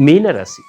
మీనరాశి.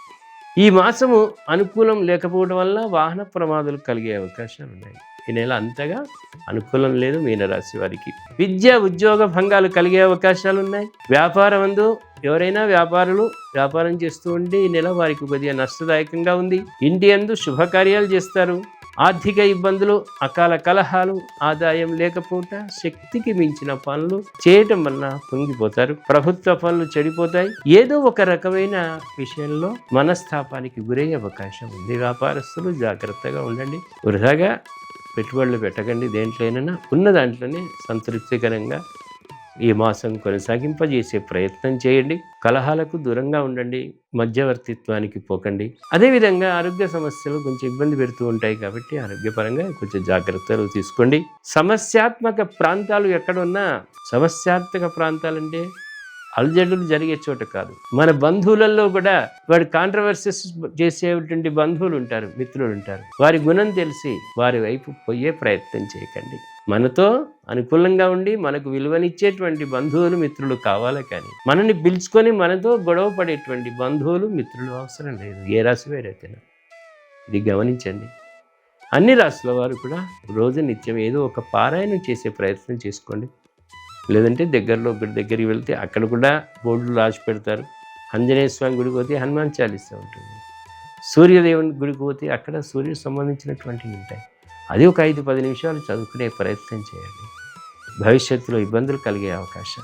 ఈ మాసము అనుకూలం లేకపోవడం వల్ల వాహన ప్రమాదాలు కలిగే అవకాశాలు ఉన్నాయి. ఈ నెల అంతగా అనుకూలం లేదు మీనరాశి వారికి. విద్య ఉద్యోగ భంగాలు కలిగే అవకాశాలు ఉన్నాయి. వ్యాపారం అందు ఎవరైనా వ్యాపారులు వ్యాపారం చేస్తూ ఉంటే ఈ నెల వారికి కొద్దిగా నష్టదాయకంగా ఉంది. ఇంటి అందు శుభకార్యాలు చేస్తారు. ఆర్థిక ఇబ్బందులు అకాల కలహాలు ఆదాయం లేకపోవట శక్తికి మించిన పనులు చేయటం వలన పొంగిపోతారు. ప్రభుత్వ పనులు చెడిపోతాయి. ఏదో ఒక రకమైన విషయంలో మనస్తాపానికి గురయ్యే అవకాశం ఉంది. వ్యాపారస్తులు జాగ్రత్తగా ఉండండి. వృధాగా పెట్టుబడులు పెట్టకండి దేంట్లోనైనా ఉన్న దాంట్లోనే సంతృప్తికరంగా ఈ మాసం కొనసాగింపజేసే ప్రయత్నం చేయండి. కలహాలకు దూరంగా ఉండండి. మధ్యవర్తిత్వానికి పోకండి. అదేవిధంగా ఆరోగ్య సమస్యలు కొంచెం ఇబ్బంది పెడుతూ ఉంటాయి కాబట్టి ఆరోగ్యపరంగా కొంచెం జాగ్రత్తలు తీసుకోండి. సమస్యాత్మక ప్రాంతాలు ఎక్కడున్నా సమస్యాత్మక ప్రాంతాలంటే అలజడులు జరిగే చోట కాదు. మన బంధువులలో కూడా వాడు కాంట్రవర్సీస్ చేసేటువంటి బంధువులు ఉంటారు మిత్రులు ఉంటారు. వారి గుణం తెలిసి వారి వైపు పోయే ప్రయత్నం చేయకండి. మనతో అనుకూలంగా ఉండి మనకు విలువనిచ్చేటువంటి బంధువులు మిత్రులు కావాలి కానీ మనని పిలుచుకొని మనతో గొడవ పడేటువంటి బంధువులు మిత్రులు అవసరం లేదు. ఏ రాశి వేరైతేనా? ఇది గమనించండి. అన్ని రాశుల వారు కూడా రోజు నిత్యం ఏదో ఒక పారాయణం చేసే ప్రయత్నం చేసుకోండి. లేదంటే దగ్గరలో ఒకటి దగ్గరికి వెళ్తే అక్కడ కూడా బోర్డులు రాసి పెడతారు. ఆంజనేయ స్వామి గుడికి పోతే హనుమాన్ చాలీసా ఉంటుంది. సూర్యదేవుని గుడికి పోతే అక్కడ సూర్యుడు సంబంధించినటువంటివి ఉంటాయి. అది ఒక ఐదు పది నిమిషాలు చదువుకునే ప్రయత్నం చేయండి. భవిష్యత్తులో ఇబ్బందులు కలిగే అవకాశం.